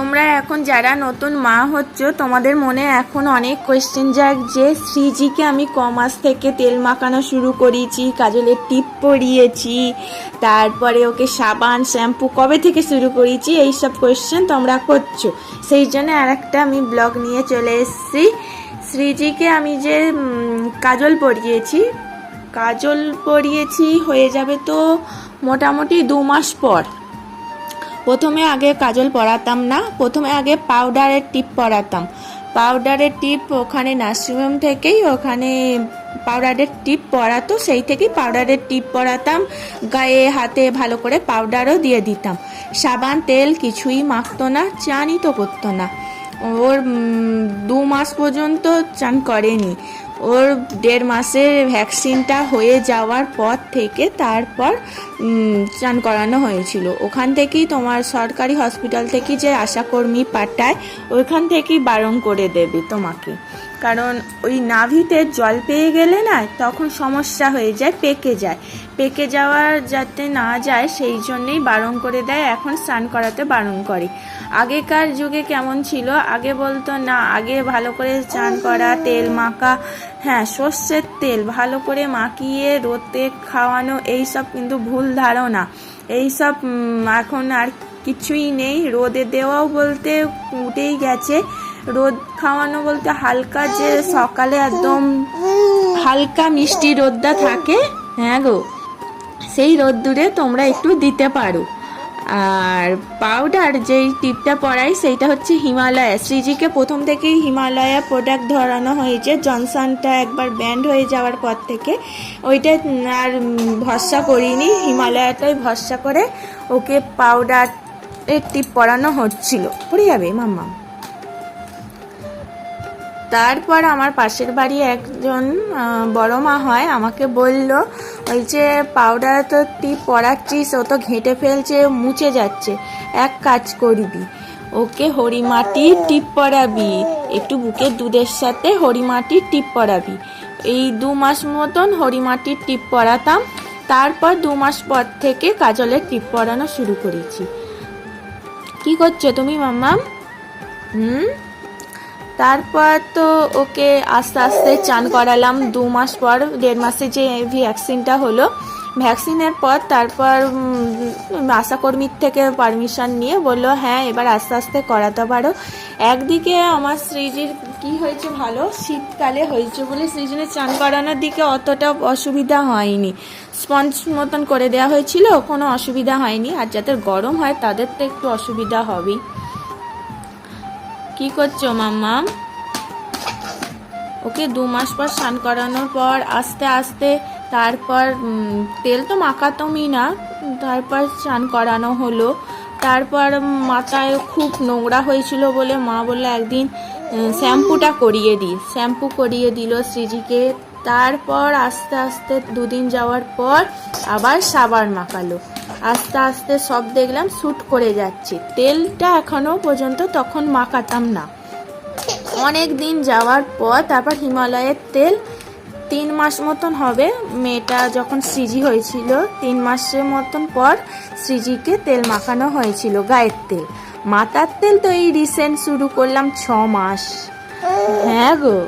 তোমরা এখন যারা নতুন মা হচ্ছ, তোমাদের মনে এখন অনেক কোয়েশ্চেন যাক যে, শ্রীজিকে আমি ক মাস থেকে তেল মাখানো শুরু করিয়েছি, কাজলের টিপ পরিয়েছি, তারপরে ওকে সাবান, শ্যাম্পু কবে থেকে শুরু করিয়েছি, এইসব কোয়েশ্চেন তোমরা করছ। সেই জন্য আর একটা আমি ব্লগ নিয়ে চলে এসেছি। শ্রীজিকে আমি যে কাজল পরিয়েছি কাজল পরিয়েছি হয়ে যাবে তো মোটামুটি দু মাস পর। প্রথমে আগে কাজল পরাতাম না, প্রথমে আগে পাউডারের টিপ পরাতাম পাউডারের টিপ ওখানে নার্সিংহোম থেকেই ওখানে পাউডারের টিপ পরাতো সেই থেকেই পাউডারের টিপ পরাতাম গায়ে, হাতে ভালো করে পাউডারও দিয়ে দিতাম। সাবান, তেল কিছুই মাখতো না, চানই তো করতো না। ওর দু মাস পর্যন্ত চান করেনি। ওর দেড় মাসের ভ্যাকসিনটা হয়ে যাওয়ার পর থেকে তারপর স্নান করানো হয়েছিল। ওখান থেকেই তোমার সরকারি হসপিটাল থেকে যে আশাকর্মী পাঠায় ওইখান থেকেই বারণ করে দেবে তোমাকে। কারণ ওই নাভিতে জল পেয়ে গেলে না তখন সমস্যা হয়ে যায়, পেকে যায়। পেকে যাওয়ার যাতে না যায়, সেই জন্যেই বারণ করে দেয়, এখন স্নান করাতে বারণ করে। আগেকার যুগে কেমন ছিল? আগে বলতো, না, আগে ভালো করে স্নান করা, তেল মাখা হ্যাঁ সর্ষের তেল ভালো করে মাখিয়ে রোদে খাওয়ানো এইসব কিন্তু ভুল ধারণা। এইসব এখন আর কিছুই নেই। রোদে দেওয়াও বলতে উঠেই গেছে। রোদ খাওয়ানো বলতে হালকা যে সকালে একদম হালকা মিষ্টি রোদটা থাকে হ্যাঁ গো? সেই রোদ্দুরে তোমরা একটু দিতে পারো। আর পাউডার যেই টিপটা পরাই, সেইটা হচ্ছে হিমালয়া। শ্রীজিকে প্রথম থেকেই হিমালয়া প্রোডাক্ট ধরানো হয়েছে। জনসনটা একবার ব্যান্ড হয়ে যাওয়ার পর থেকে। ওইটা আর ভরসা করিনি। হিমালয়াটাই ভরসা করে ওকে পাউডার টিপ পরানো হচ্ছিল। পড়ে যাবে মাম্মা তারপর আমার পাশের বাড়ি একজন বড় মা হয়, আমাকে বলল, ওই যে পাউডার তো টিপ পরাচ্ছিস, ও তো ঘেঁটে ফেলছে, মুছে যাচ্ছে, এক কাজ করবি, ওকে হরিমাটির টিপ পরাবি, একটু বুকের দুধের সাথে হরিমাটির টিপ পরাবি। এই দু মাস মতন হরিমাটির টিপ পরাতাম, তারপর দু মাস পর থেকে কাজলের টিপ পরানো শুরু করেছি। কি করছ তুমি, মাম্মাম? হুম? তারপর তো ওকে আস্তে আস্তে চান করালাম দু মাস পর, দেড় মাসে যে ভ্যাকসিনটা হলো ভ্যাকসিনের পর তারপর আশাকর্মীর থেকে পারমিশন নিয়ে বলল হ্যাঁ এবার আস্তে আস্তে করাতে পারো। একদিকে আমার শ্রীজির কি হয়েছে ভালো? শীতকালে হয়েছে বলে সৃজনের চান করানোর দিকে অতটা অসুবিধা হয়নি। স্পঞ্জ মতন করে দেওয়া হয়েছিল, কোনো অসুবিধা হয়নি। আর যাদের গরম হয় তাদের তো একটু অসুবিধা হবেই। কি করছ, মাম্মা? ওকে দু মাস পর স্নান করানোর পর আস্তে আস্তে তারপর তেল তো মাখাতমই না, তারপর স্নান করানো হলো। তারপর মাথায় খুব নোংরা হয়েছিল বলে মা বলল, একদিন শ্যাম্পুটা করিয়ে দিই শ্যাম্পু করিয়ে দিল শ্রীজিকে। তারপর আস্তে আস্তে দুদিন যাওয়ার পর আবার সাবান মাখালো। আস্তে আস্তে সব দেখলাম শ্যুট করে যাচ্ছে। তেলটা এখনও পর্যন্ত তখন মাখাতাম না। অনেক দিন যাওয়ার পর তারপর হিমালয়ের তেল তিন মাস মতন হবে। মেয়েটা যখন সিজি হয়েছিল, তিন মাসের মতন পর সিজিকে তেল মাখানো হয়েছিল, গায়ের তেল। মাথার তেল তো এই রিসেন্ট শুরু করলাম ছ মাস। হ্যাঁ গো।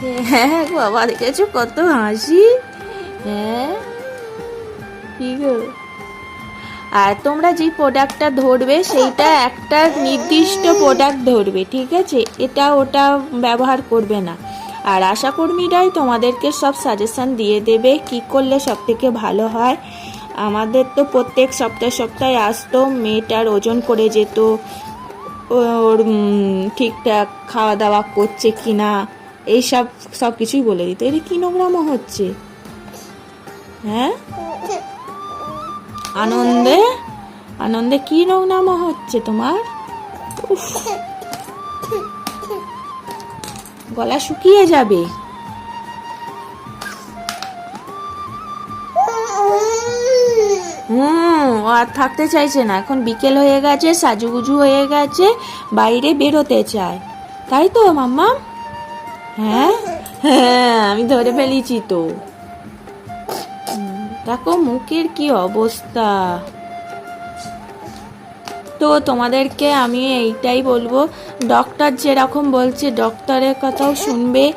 হ্যাঁ বাবা দেখেছ কত হাসি। হ্যাঁ কি গো? আর তোমরা যে প্রোডাক্টটা ধরবে, সেইটা একটা নির্দিষ্ট প্রোডাক্ট ধরবে, ঠিক আছে? এটা ওটা ব্যবহার করবে না। আর আশাকর্মীরাই তোমাদেরকে সব সাজেশন দিয়ে দেবে, কি করলে সব থেকে ভালো হয়। আমাদের তো প্রত্যেক সপ্তাহে সপ্তাহে আসতো, মেয়েটার ওজন করে যেত ওর ঠিকঠাক খাওয়া দাওয়া করছে কি না এইসব সব সব কিছুই বলে দিত। এটা কি নোংরামো হচ্ছে? হ্যাঁ? আনন্দে? আনন্দে কি নোংরামো হচ্ছে তোমার। গলা শুকিয়ে যাবে। হুম আর থাকতে চাইছে না। এখন বিকেল হয়ে গেছে, সাজুগুজু হয়ে গেছে, বাইরে বেরোতে চায়। তাই তো মাম্মা হ্যাঁ? হ্যাঁ আমি ধরে ফেলেছি তো। দেখো মুখের কি অবস্থা। তো তোমাদেরকে আমি এইটাই বলব ডক্টর যেরকম বলছে ডক্টরের কথাও শুনবে।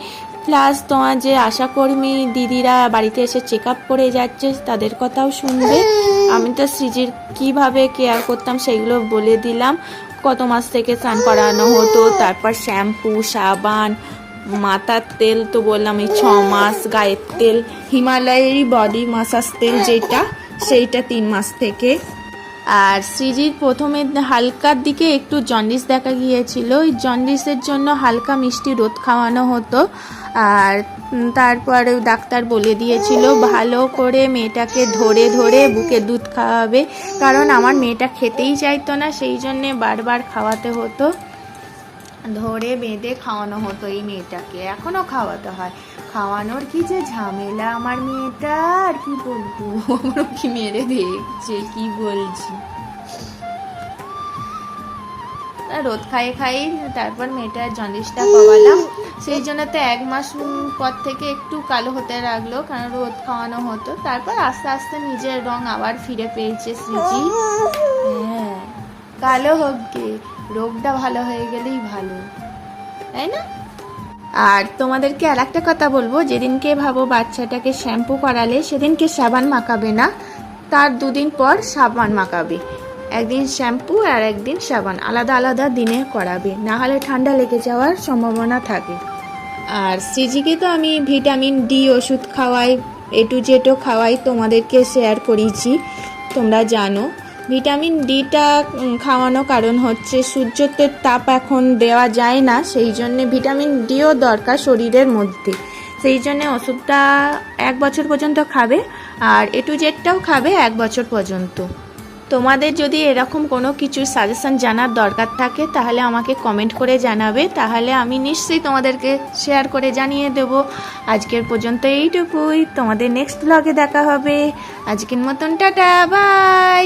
প্লাস তোমার যে আশাকর্মী দিদিরা বাড়িতে এসে চেক আপ করে যাচ্ছে, তাদের কথাও শুনবে। আমি তো সৃজির কীভাবে কেয়ার করতাম সেগুলো বলে দিলাম। কত মাস থেকে স্নান করানো হতো, তারপর শ্যাম্পু সাবান মাথার তেল তো বললাম, এই ছ মাস গায়ের তেল, হিমালয়েরই বডি মাসাজ তেল যেটা, সেইটা তিন মাস থেকে। আর সৃজির প্রথমে হালকার দিকে একটু জন্ডিস দেখা গিয়েছিল, ওই জন্ডিসের জন্য হালকা মিষ্টি রোদ খাওয়ানো হতো। আর তারপরে ডাক্তার বলে দিয়েছিল, ভালো করে মেয়েটাকে ধরে ধরে বুকে দুধ খাওয়াবে। কারণ আমার মেয়েটা খেতেই চাইতো না, সেই জন্যে বারবার খাওয়াতে হতো। ধরে বেঁধে খাওয়ানো হতো এই মেয়েটাকে। এখনও খাওয়াতে হয়। খাওয়ানোর কি যে ঝামেলা আমার মেয়েটা, আর কি বলব? কি মেরে দেখছে, কি বলছি? রোদ খাইয়ে খাইয়ে তারপর মেয়েটার জন্ডিসটা কমালাম। সেই জন্য তো এক মাস পর থেকে একটু কালো হতে লাগল, কারণ রোদ খাওয়ানো হতো। তারপর আস্তে আস্তে নিজের রং আবার ফিরে পেয়েছে হ্যাঁ। কালো হোক গে, রোগটা ভালো হয়ে গেলেই ভালো। তাই না? আর তোমাদেরকে আর একটা কথা বলব, যেদিনকে ভাবো বাচ্চাটাকে শ্যাম্পু করালে সেদিনকে সাবান মাখাবে না, তার দুদিন পর সাবান মাখাবে। একদিন শ্যাম্পু আর একদিন সাবান, আলাদা আলাদা দিনে করাবে না হলে ঠান্ডা লেগে যাওয়ার সম্ভাবনা থাকে। আর সিজিকে তো আমি ভিটামিন ডি ওষুধ খাওয়াই, এ টু খাওয়াই তোমাদেরকে শেয়ার করেছি তোমরা জানো। ভিটামিন ডিটা খাওয়ানো কারণ হচ্ছে সূর্যের তাপ এখন দেওয়া যায় না, সেই জন্য ভিটামিন ডিও দরকার শরীরের মধ্যে। সেই জন্যে ওষুধটা এক বছর পর্যন্ত খাবে আর এ টু জেডটাও খাবে এক বছর পর্যন্ত। তোমাদের যদি এরকম কোনো কিছুর সাজেশন জানার দরকার থাকে, তাহলে আমাকে কমেন্ট করে জানাবে। তাহলে আমি নিশ্চয়ই তোমাদেরকে শেয়ার করে জানিয়ে দেব। আজকের পর্যন্ত এইটুকুই। তোমাদের নেক্সট ব্লগে দেখা হবে। আজকের মতন টাটা বাই